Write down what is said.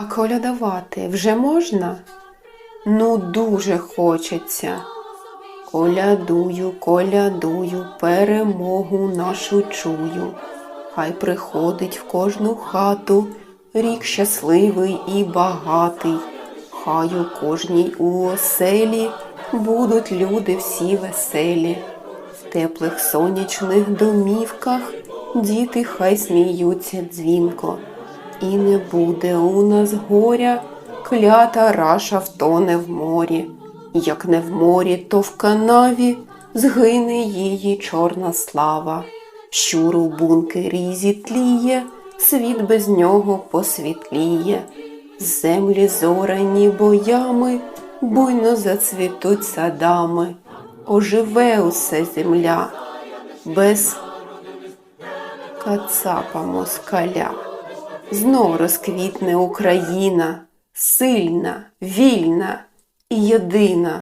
А колядувати вже можна? Ну, дуже хочеться. Колядую, колядую, перемогу нашу чую. Хай приходить в кожну хату рік щасливий і багатий. Хай у кожній у оселі будуть люди всі веселі. В теплих сонячних домівках діти хай сміються дзвінко. І не буде у нас горя, клята раша втоне в морі. Як не в морі, то в канаві згине її чорна слава. Щур у бункері зітліє, світ без нього посвітліє. Землі зорані боями, буйно зацвітуть садами. Оживе усе земля, без кацапа москаля. Знов розквітне Україна, сильна, вільна і єдина.